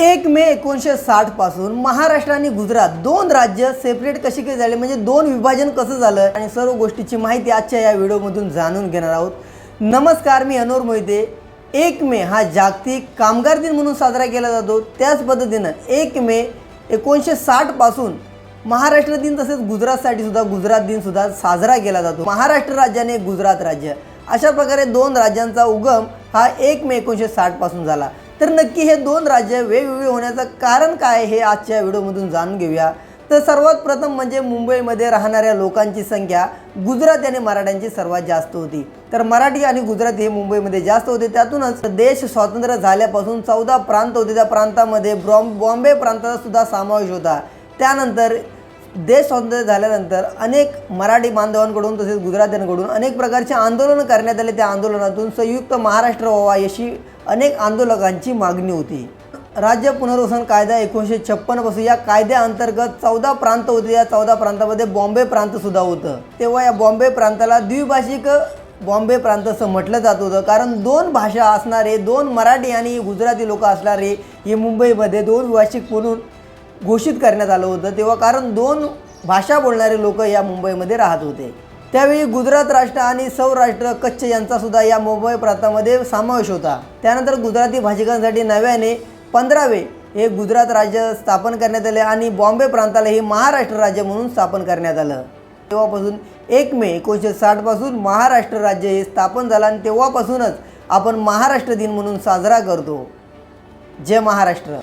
एक मे एकोणीसशे साठपासून महाराष्ट्र आणि गुजरात दोन राज्य सेपरेट कशी काय झाले? म्हणजे दोन विभाजन कसं झालं? आणि सर्व गोष्टीची माहिती आजच्या या व्हिडिओमधून जाणून घेणार आहोत. नमस्कार मी अनोर मोहिते. एक मे हा जागतिक कामगार दिन म्हणून साजरा केला जातो. त्याच पद्धतीनं एक मे एकोणीसशे साठपासून महाराष्ट्र दिन तसेच गुजरातसाठी सुद्धा गुजरात दिन सुद्धा साजरा केला जातो. महाराष्ट्र राज्याने गुजरात राज्य. अशा प्रकारे दोन राज्यांचा उगम हा एक मे एकोणीसशे साठपासून झाला. तर नक्की हे दोन राज्य वेगवेगळे होण्याचं कारण काय हे आजच्या व्हिडिओमधून जाणून घेऊया. तर सर्वात प्रथम म्हणजे मुंबईमध्ये राहणाऱ्या लोकांची संख्या. गुजराती आणि मराठ्यांची सर्वात जास्त होती. तर मराठी आणि गुजराती हे मुंबईमध्ये जास्त होते. त्यातूनच देश स्वातंत्र्य झाल्यापासून चौदा प्रांत होते. त्या प्रांतामध्ये ब्रॉम बॉम्बे प्रांताचा सुद्धा समावेश होता. त्यानंतर देश स्वातंत्र्य झाल्यानंतर अनेक मराठी बांधवांकडून तसेच गुजरात्यांकडून अनेक प्रकारचे आंदोलनं करण्यात आले. त्या आंदोलनातून संयुक्त महाराष्ट्र व्हावा अशी अनेक आंदोलकांची मागणी होती. राज्य पुनर्वसन कायदा एकोणीसशे छप्पनपासून या कायद्याअंतर्गत चौदा प्रांत होते. या चौदा प्रांतामध्ये बॉम्बे प्रांतसुद्धा होतं. तेव्हा या बॉम्बे प्रांताला द्विभाषिक बॉम्बे प्रांत असं म्हटलं जात होतं. कारण दोन भाषा असणारे दोन मराठी आणि गुजराती लोक असणारे हे मुंबईमध्ये दोन भाषिक म्हणून घोषित करण्यात आलं होतं तेव्हा कारण दोन भाषा बोलणारे लोक या मुंबईमध्ये राहत होते. त्यावेळी गुजरात राष्ट्र आणि सौराष्ट्र कच्छ यांचासुद्धा या मुंबई प्रांतामध्ये समावेश होता. त्यानंतर गुजराती भाषिकांसाठी नव्याने पंधरावे हे गुजरात राज्य स्थापन करण्यात आले आणि बॉम्बे प्रांताला हे महाराष्ट्र राज्य म्हणून स्थापन करण्यात आलं. तेव्हापासून एक मे एकोणीसशे साठपासून महाराष्ट्र राज्य हे स्थापन झालं आणि तेव्हापासूनच आपण महाराष्ट्र दिन म्हणून साजरा करतो. जय महाराष्ट्र.